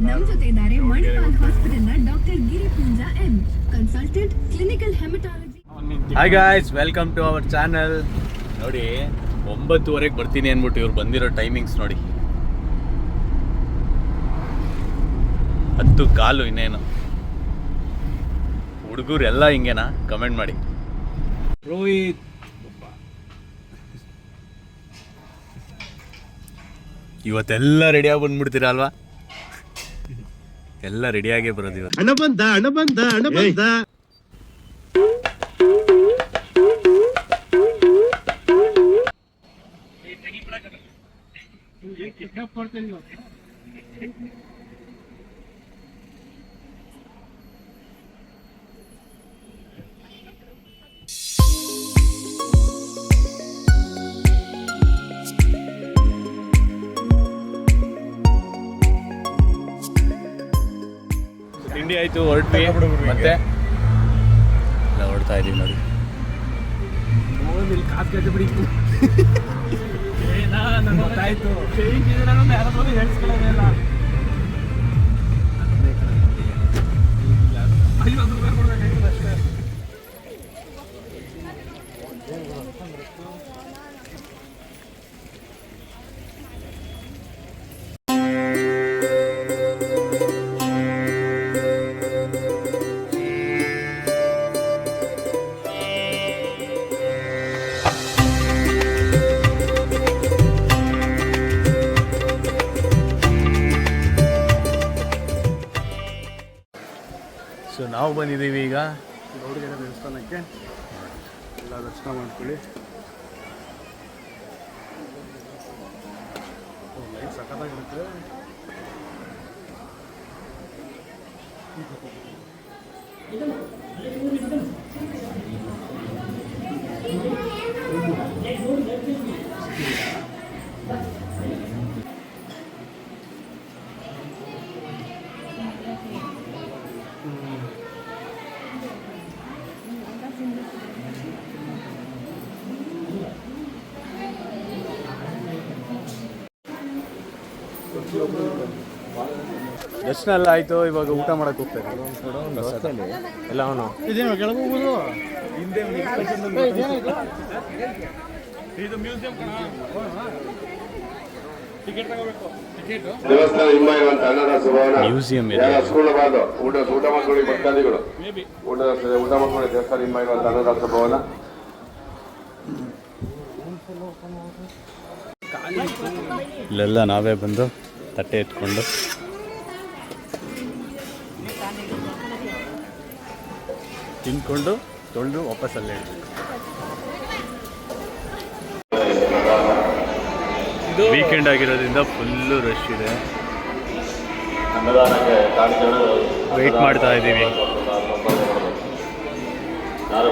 ನಮ್ ಜೊತೆ ಇದ್ದಾರೆ Manipal ಹಾಸ್ಪಿಟಲ್ನ doctor Giri Poonja M consultant clinical haematology hi guys welcome to our channel ನೋಡಿ ಒಂಬತ್ತುವರೆಗೆ ಬರ್ತೀನಿ ಅಂದ್ಬಿಟ್ಟು ಇವ್ರು ಬಂದಿರೋ ಟೈಮಿಂಗ್ಸ್ ನೋಡಿ. ಹತ್ತು ಕಾಲು ಇನ್ನೇನು. ಹುಡುಗರು ಎಲ್ಲ ಹಿಂಗೇನಾ? ಕಮೆಂಟ್ ಮಾಡಿ. ರೋಹಿತ್ ಇವತ್ತೆಲ್ಲ ರೆಡಿಯಾಗಿ ಬಂದ್ಬಿಡ್ತೀರಾ ಅಲ್ವಾ? ಎಲ್ಲ ರೆಡಿಯಾಗೇ ಬರೋದು ಇವತ್ತು. ಹಣ ಬಂದ ಹಣ ಬಂದ ಹಣ ಬಂದ. ತಿಂಡಿ ಆಯ್ತು ಹೊರಟ್ವಿ. ಮತ್ತೆ? ಎಲ್ಲ ಹೊರಡ್ತಾ ಇದೀವಿ ನೋಡಿ. ಸೊ ನಾವು ಬಂದಿದ್ದೀವಿ ಈಗ. ಗೌಡಗೆರೆ ದೇವಸ್ಥಾನಕ್ಕೆ. ಎಲ್ಲ ದರ್ಶನ ಮಾಡ್ಕೊಳ್ಳಿ. ಲೈಟ್ ಸಖತ್ತಾಗಿರುತ್ತೆ ದರ್ಶನ ಎಲ್ಲ ಆಯ್ತು? ಇವಾಗ ಊಟ ಮಾಡಕ್ ಹೋಗ್ತಾರೆ ಎಲ್ಲ ಅವನು. ದೇವಸ್ಥಾನ ಮ್ಯೂಸಿಯಂ ಇದೆ. ಸ್ಕೂಲ್ ಬಾರ್ದು ಊಟ ಊಟ ಮಾಡ್ಕೊಳ್ಳಿ ಭಕ್ತಾದಿಗಳು. ಊಟ ಊಟ ಮಾಡ್ಕೊಳ್ಳಿ ದೇವಸ್ಥಾನ ಹಿಂಬ ಇರುವಂತ ಅನ್ನದ ಭವನ ಇಲ್ಲೆಲ್ಲ ನಾವೇ ಬಂದು ತಟ್ಟೆ ಎತ್ಕೊಂಡು ತಿನ್ಕೊಂಡು ತೊಳೆದು ವಾಪಸ್ ಅಲ್ಲೇ ಇಡ್ಬೇಕು ವೀಕೆಂಡ್ ಆಗಿರೋದ್ರಿಂದ ಫುಲ್ಲು ರಶ್ ಇದೆ ವೆಯ್ಟ್ ಮಾಡ್ತಾ ಇದ್ದೀವಿ ಯಾರು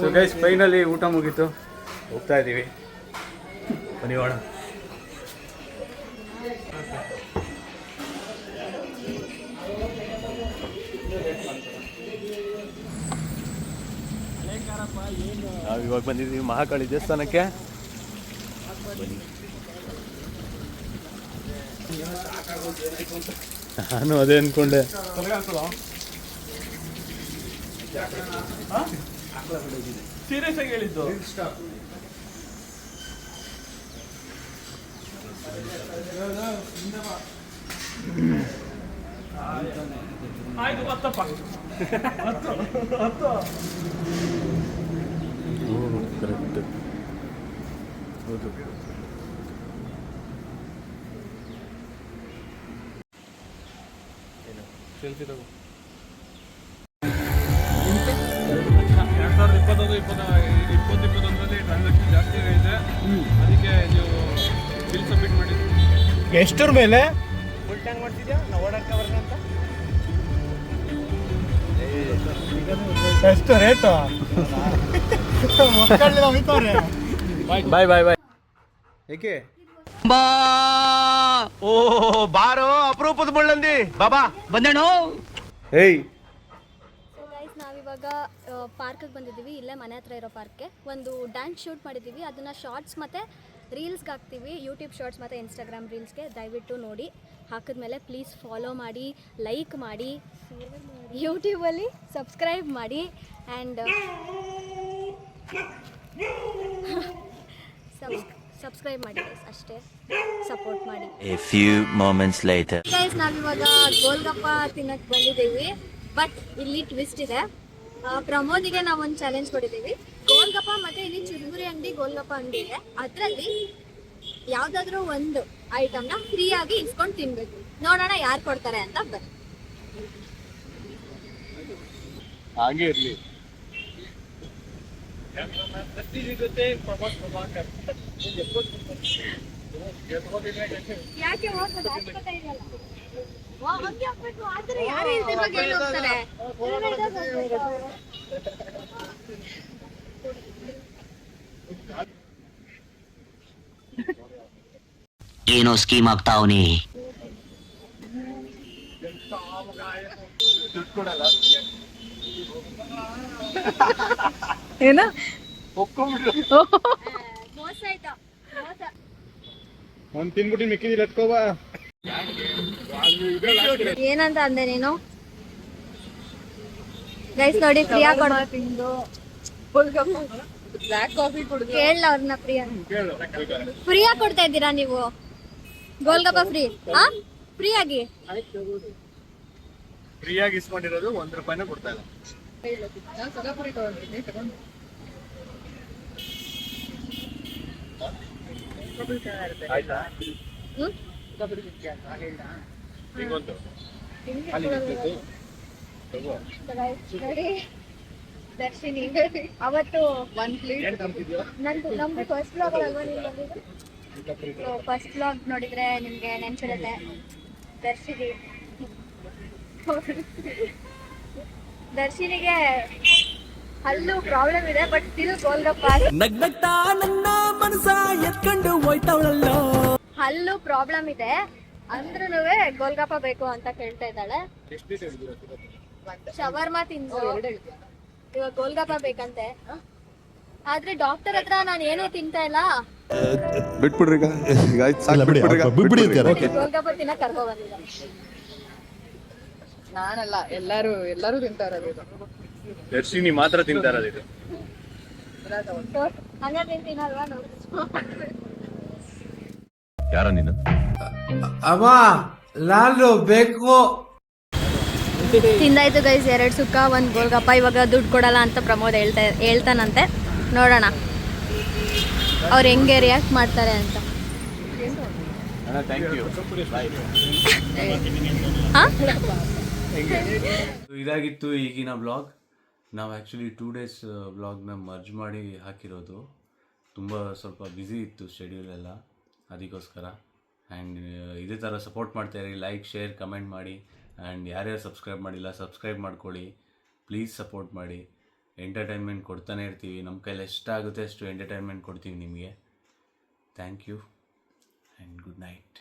ಸೊ ಗೈಸ್ ಫೈನಲಿ ಊಟ ಮುಗೀತು. ಹೋಗ್ತಾ ಇದ್ದೀವಿ ಬನ್ನಿ ಹೋಣ ನಾವು ಇವಾಗ ಬಂದಿದ್ದೀವಿ ಮಹಾಕಾಳಿ ದೇವಸ್ಥಾನಕ್ಕೆ. ಬನ್ನಿ. ನಾನು ಅದೇ ಅನ್ಕೊಂಡೆ. ಸೀರಿಯಸ್ ಆಗಿ ಹೇಳಿದ್ದು. ಆಯ್ತು ಹತ್ತಪ್ಪ ಹತ್ತು ಹತ್ತು. ಕರೆಕ್ಟ್ ಹೌದು. ಸೆಲ್ಫಿ ತಗೋ. ಎರಡು ಸಾವಿರದ ಇಪ್ಪತ್ತೊಂದು ಇಪ್ಪತ್ತ ಇಪ್ಪತ್ತು ಇಪ್ಪತ್ತೊಂದರಲ್ಲಿ ಟ್ರಾನ್ಸಾಕ್ಷನ್ ಜಾಸ್ತಿ ಇದೆ ಅದಕ್ಕೆ ನೀವು ಬಿಲ್ ಸಬ್ಮಿಟ್ ಮಾಡಿದ್ವಿ ಎಷ್ಟರ ಮೇಲೆ? ಫುಲ್ ಟ್ಯಾಂಕ್ ಮಾಡ್ತಿದ್ಯಾ ನಾವು ಓಡಾಡ್ತಾ ಎಷ್ಟು ರೇಟು? ಬಾಯ್ ಬಾಯ್ ಬಾಯ್ ಬಾಯ್ ಏಕೆ? ಓ ಬಾರೋ ಅಪರೂಪದ ಬಳ್ಳಂದಿ ಬಾಬಾ ಬಂದೋ ಏಯ್. ಸೊ ಗೈಸ್ ನಾವಿವಾಗ ಪಾರ್ಕಿಗೆ ಬಂದಿದ್ದೀವಿ. ಇಲ್ಲೇ ಮನೆ ಹತ್ರ ಇರೋ ಪಾರ್ಕ್ಗೆ ಒಂದು ಡ್ಯಾನ್ಸ್ ಶೂಟ್ ಮಾಡಿದ್ದೀವಿ. ಅದನ್ನು ಶಾರ್ಟ್ಸ್ ಮತ್ತು ರೀಲ್ಸ್ಗೆ ಹಾಕ್ತೀವಿ. ಯೂಟ್ಯೂಬ್ ಶಾರ್ಟ್ಸ್ ಮತ್ತು ಇನ್ಸ್ಟಾಗ್ರಾಮ್ ರೀಲ್ಸ್ಗೆ ದಯವಿಟ್ಟು ನೋಡಿ. ಹಾಕಿದ್ಮೇಲೆ ಪ್ಲೀಸ್ ಫಾಲೋ ಮಾಡಿ ಲೈಕ್ ಮಾಡಿ ಯೂಟ್ಯೂಬಲ್ಲಿ ಸಬ್ಸ್ಕ್ರೈಬ್ ಮಾಡಿ ಆ್ಯಂಡ್ ಸಬ್ಸ್ಕ್ರೈಬ್ ಮಾಡಿ ಅಷ್ಟೇ. ಸಪೋರ್ಟ್ ಮಾಡಿ. A few moments later guys ನಾವಿವಾಗ ಗೋಲ್ಗಪ್ಪ ತಿನ್ನಕ್ಕೆ ಬಂದಿದ್ದೀವಿ. ಬಟ್ ಇಲ್ಲಿ ಟ್ವಿಸ್ಟ್ ಇದೆ. ಆ, ಪ್ರಮೋದಿಗೆ ನಾವು ಒಂದು ಚಾಲೆಂಜ್ ಕೊಟ್ಟಿದ್ದೀವಿ. ಗೋಲ್ಗಪ್ಪ ಮತ್ತೆ ಇಲ್ಲಿ ಚುರುಮುರಿ ಅಂಗಡಿ ಗೋಲ್ಗಪ್ಪ ಅಂಗಡಿ ಇದೆ. ಅದರಲ್ಲಿ ಯಾವ್ದಾದ್ರು ಒಂದು ಐಟಮ್ನ ಫ್ರೀ ಆಗಿ ಇಸ್ಕೊಂಡು ತಿನ್ಬೇಕು. ನೋಡೋಣ ಯಾರು ಕೊಡ್ತಾರೆ ಅಂತ ಬನ್ನಿ. ಹಾಗೆ ಇರ್ಲಿ. ಯಾಕೆ ಹೋಗ್ಬೋದು ಅವಶ್ಯಕತೆ ಇದೆಯಲ್ಲ. ವಾ, ಹಂಗೆ ಹಾಕ್ಬೇಕು, ಆದ್ರೆ ಯಾರು ಇದ್ರ ಬಗ್ಗೆ ಹೇಳಿ ಹೋಗ್ತಾರೆ? ಇಲ್ದೇ ಇದ್ರೆ ಹೋಗ್ಬೇಕು. ಏನೋ ಸ್ಕೀಮ್ ಆಗ್ತಾವನಿ ಮೋಸ ಒಂದ್ ತಿನ್ಬಿಟ್ಟು ಮಿಕ್ಕಿದಿಲ್ಲ ಎತ್ಕೋಬಾ ಏನಂತ ಅಂದೆ ನೀನು? ಗೈಸ್ ನೋಡಿ ಪ್ರಿಯಾ ಕೊಡ್ಬೇಕು ಕೇಳಲ್ಲ ಅವ್ರನ್ನ ಪ್ರಿಯಾ. ಪ್ರಿಯಾ ಕೊಡ್ತಾ ಇದ್ದೀರಾ ನೀವು? ಗೋಲ್ಗಪ್ಪ ಫ್ರೀ ಹಾ ಫ್ರೀ ಆಗಿ ಫ್ರೀಯಾಗಿ ಇಸ್ಕೊಂಡಿರೋದು ಒಂದ್ ರೂಪಾಯಿನ ಕೊಡ್ತಾ ಇಲ್ಲ. ಆಯ್ತಾ? ಅವತ್ತು ಒನ್ ಪ್ಲೇಟ್ ದರ್ಶಿನಿ ಅವತ್ತು ನಂದು ನಮ್ದು ಫಸ್ಟ್ ಬ್ಲಾಗ್ ಅಲ್ವಾ ನೀವು ಫಸ್ಟ್ ಬ್ಲಾಗ್ ನೋಡಿದ್ರೆ ನಿಮ್ಗೆ ನೆನ್ಸಿರುತ್ತೆ ದರ್ಶಿನಿ. ದರ್ಶಿನಿಗೆ ಅಲ್ಲೂ ಪ್ರಾಬ್ಲಮ್ ಇದೆ ಬಟ್ ಸ್ಟಿಲ್ ಗೋಲ್ಗಪ್ಪ ನಗ್ನಗ್ತಾ ನನ್ನ ಮನಸ ಎತ್ಕೊಂಡು ಹೋಯ್ತವಳಲ್ಲೋ. ಹಲ್ಲು ಪ್ರಾಬ್ಲಮ್ ಇದೆ. ಅಂದ್ರೂ ಗೋಲ್ಗಪ್ಪ ಬೇಕು ಅಂತ ಕೇಳ್ತಾ ಇದ್ದಾಳೆ. ಶವರ್ಮಾ ತಿಂದು ಇವಾಗ ಗೋಲ್ಗಪ್ಪ ಬೇಕಂತೆ. ಆದ್ರೆ ಡಾಕ್ಟರ್ ಹತ್ರ ನಾನು ಏನೂ ತಿಂತಾ ಇಲ್ಲ. ಬಿಟ್ಬಿಡ್ರಿ. ಗೋಲ್ಗಪ್ಪ ತಿನ್ನ ಕರ್ಕೊ ಬಂದಿಲ್ಲ ನಾನಲ್ಲ ಎಲ್ಲರೂ ಎಲ್ಲರೂ ತಿಂತಾ ಇರೋದು ಇದು. ದರ್ಶಿನಿ ಮಾತ್ರ ತಿಂತಾ ಇರೋದು ಇದು. ಹಂಗ ತಿಂತೀನಲ್ವಾ ನೋಡಿ. ಯಾರ ನೀನು? ತಿಂದಾಯ್ತು ಗೈಸ್ ಎರಡು ಸುಕ್ಕ ಒಂದು ಗೋಲ್ಗಪ್ಪ ಇವಾಗ ದುಡ್ಡು ಕೊಡಲ್ಲ ಅಂತ ಪ್ರಮೋದ್ ಹೇಳ್ತಾ ಹೇಳ್ತಾನಂತೆ. ನೋಡೋಣ. ಅವ್ರು ಹೆಂಗೆ ರಿಯಾಕ್ಟ್ ಮಾಡ್ತಾರೆ ಅಂತ. ಇದಾಗಿತ್ತು ಈಗಿನ ಬ್ಲಾಗ್ ನಾವು ಆ್ಯಕ್ಚುಲಿ ಟೂ ಡೇಸ್ ಬ್ಲಾಗ್ನ ಮರ್ಜ್ ಮಾಡಿ ಹಾಕಿರೋದು. ತುಂಬ ಸ್ವಲ್ಪ ಬ್ಯುಸಿ ಇತ್ತು ಶೆಡ್ಯೂಲ್ ಎಲ್ಲ, ಅದಕ್ಕೋಸ್ಕರ. ಆ್ಯಂಡ್ ಇದೇ ಥರ ಸಪೋರ್ಟ್ ಮಾಡ್ತಾಯಿರಿ ಲೈಕ್ ಶೇರ್ ಕಮೆಂಟ್ ಮಾಡಿ. ಆ್ಯಂಡ್ ಯಾರ್ಯಾರು ಸಬ್ಸ್ಕ್ರೈಬ್ ಮಾಡಿಲ್ಲ ಸಬ್ಸ್ಕ್ರೈಬ್ ಮಾಡ್ಕೊಳ್ಳಿ. ಪ್ಲೀಸ್ ಸಪೋರ್ಟ್ ಮಾಡಿ. ಎಂಟರ್ಟೈನ್ಮೆಂಟ್ ಕೊಡ್ತಾನೆ ಇರ್ತೀವಿ. ನಮ್ಮ ಕೈಲಿ ಎಷ್ಟಾಗುತ್ತೆ ಅಷ್ಟು ಎಂಟರ್ಟೈನ್ಮೆಂಟ್ ಕೊಡ್ತೀವಿ ನಿಮಗೆ. Thank you and good night